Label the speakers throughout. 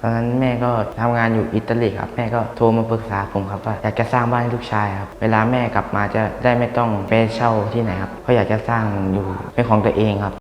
Speaker 1: ตอนนั้นแม่ก็ทำงานอยู่อิตาลีครับแม่ก็โทรมาปรึกษาผมครับว่าอยากจะสร้างบ้านให้ลูกชายครับเวลาแม่กลับมาจะได้ไม่ต้องไปเช่าที่ไหนครับเพราะอยากจะสร้างอยู่เป็นของตัวเองครับ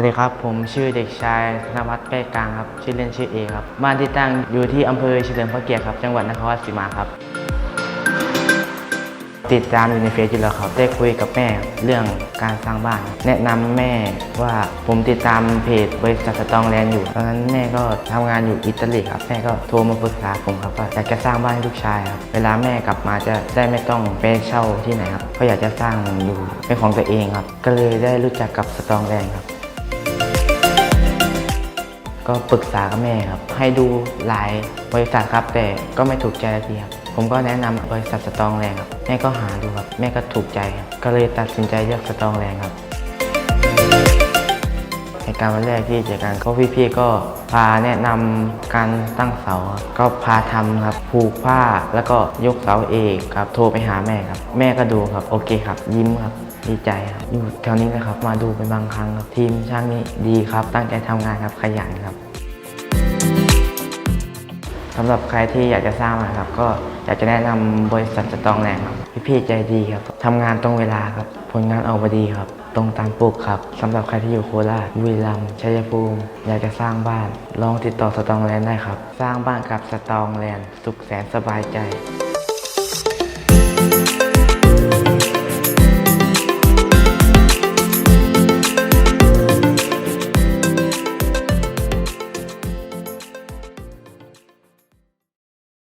Speaker 1: วัสดีครับ ผมชื่อเด็กชายธนวัฒน์ใกล้กลางครับ ชื่อเล่นชื่อเอครับ บ้านที่ตั้งอยู่ที่อำเภอเฉลิมพระเกียรติครับ จังหวัดนครราชสีมาครับ ติดตามอยู่ในเฟซอยู่แล้วครับ ได้คุยกับแม่เรื่องการสร้างบ้าน แนะนำแม่ว่าผมติดตามเพจบริษัทสตองแลนด์อยู่ ตอนนั้นแม่ก็ทำงานอยู่อิตาลีครับ แม่ก็โทรมาปรึกษาผมครับว่าอยากจะสร้างบ้านให้ลูกชายครับ เวลาแม่กลับมาจะได้ไม่ต้องไปเช่าที่ไหนครับเพราะอยากจะสร้างอยู่เป็นของตัวเองครับ ก็เลยได้รู้จักกับสตองแลนด์ครับ ก็ปรึกษากับแม่ครับ ให้ดูหลายบริษัทครับ แต่ก็ไม่ถูกใจทีครับ ผมก็แนะนำบริษัทสตองแรงครับ แม่ก็หาดูครับ แม่ก็ถูกใจครับก็เลยตัดสินใจเลือกสตองแรงครับ ในการวันแรกที่เจอกันก็พี่ๆก็พาแนะนำการตั้งเสาครับก็พาทำครับผูกผ้าแล้วก็ยกเสาเองครับโทรไปหาแม่ครับ แม่ก็ดูครับโอเคครับ ยิ้มครับดีใจครับอยู่แถวนี้นะครับมาดูเป็นบางครั้งครับทีมช่างนี้ดีครับ ตั้งใจทำงานครับขยันครับ สำหรับใครที่อยากจะสร้างนะครับ ก็อยากจะแนะนำบริษัทสตองแรงครับพี่ๆใจดีครับทำงานตรงเวลาครับ ผลงานออกมาดีครับ ตรงตามปลูกครับสำหรับใครที่อยู่โคราชบุรีรัมย์ชัยภูมิ อยากจะสร้างบ้าน ลองติดต่อสตองแลนด์ได้ครับ สร้างบ้านกับสตองแลนด์สุขแสนสบายใจ